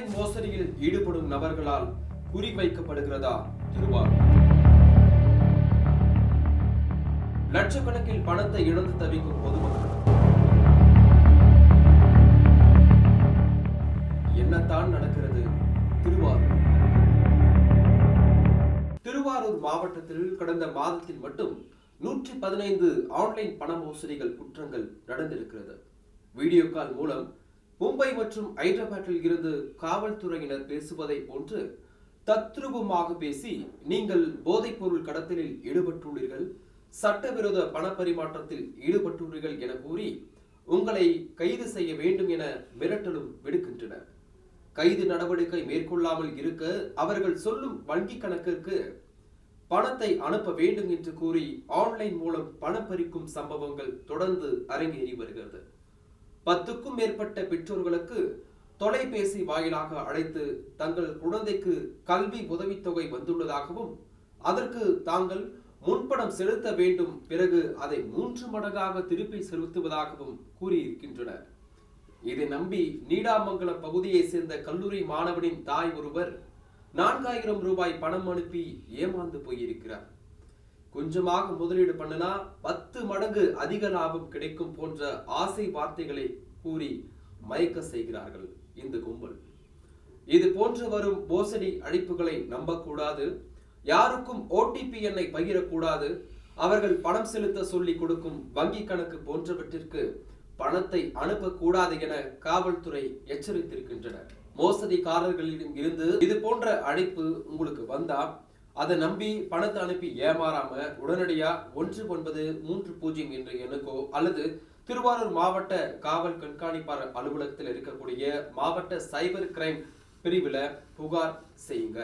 Online மோசடியில் ஈடுபடும் நபர்களால் குறிவைக்கப்படுகிறதா திருவாரூர்? லட்சக்கணக்கில் பணத்தை இழந்து தவிக்கும் பொதுமக்கள். என்னத்தான் நடக்கிறது திருவாரூர்? திருவாரூர் மாவட்டத்தில் கடந்த மாதத்தில் மட்டும் நூற்றி பதினைந்து ஆன்லைன் பண மோசடிகள் குற்றங்கள் நடந்திருக்கிறது. வீடியோ கால் மூலம் மும்பை மற்றும் ஹைதராபாத்தில் இருந்து காவல்துறையினர் பேசுவதை போன்று தத்ரூபமாக பேசி நீங்கள் போதைப்பொருள் கடத்தலில் ஈடுபட்டுள்ளீர்கள் சட்டவிரோத பணப்பரிமாற்றத்தில் ஈடுபட்டுள்ளீர்கள் என கூறி உங்களை கைது செய்ய வேண்டும் என மிரட்டலும் விடுக்கின்றனர் கைது நடவடிக்கை மேற்கொள்ளாமல் இருக்க அவர்கள் சொல்லும் வங்கி கணக்கிற்கு பணத்தை அனுப்ப வேண்டும் என்று கூறி ஆன்லைன் மூலம் பணம் பறிக்கும் சம்பவங்கள் தொடர்ந்து அரங்கேறி வருகிறது. பத்துக்கும் மேற்பட்ட பெற்றோர்களுக்கு தொலைபேசி வாயிலாக அழைத்து தங்கள் குழந்தைக்கு கல்வி உதவித்தொகை வந்துள்ளதாகவும் அதற்கு தாங்கள் முன்பணம் செலுத்த வேண்டும் பிறகு அதை மூன்று மடங்காக திருப்பி செலுத்துவதாகவும் கூறியிருக்கின்றனர். இதை நம்பி நீடாமங்கலம் பகுதியைச் சேர்ந்த கல்லூரி மாணவனின் தாய் ஒருவர் நான்காயிரம் ரூபாய் பணம் அனுப்பி ஏமாந்து போயிருக்கிறார். கொஞ்சமாக முதலீடு பண்ணுனா பத்து மடங்கு அதிக லாபம் கிடைக்கும் போன்ற ஆசை வார்த்தைகளை கூறி மயக்க செய்கிறார்கள் இந்த கும்பல். இது போன்று வரும் மோசடி அழைப்புகளை நம்பக்கூடாது. யாருக்கும் ஓடிபி எண்ணை பகிரக்கூடாது. அவர்கள் பணம் செலுத்த சொல்லி கொடுக்கும் வங்கி கணக்கு போன்றவற்றிற்கு பணத்தை அனுப்பக்கூடாது என காவல்துறை எச்சரித்திருக்கின்றனர். மோசடிக்காரர்களிடம் இருந்து இது போன்ற அழைப்பு உங்களுக்கு வந்தால் அதை நம்பி பணத்தை அனுப்பி ஏமாறாம உடனடியா ஒன்று ஒன்பது மூன்று பூஜ்ஜியம் என்ற எண்ணுக்கோ அல்லது திருவாரூர் மாவட்ட காவல் கண்காணிப்பாளர் அலுவலகத்தில் இருக்கக்கூடிய மாவட்ட சைபர் கிரைம் பிரிவில் புகார் செய்யுங்க.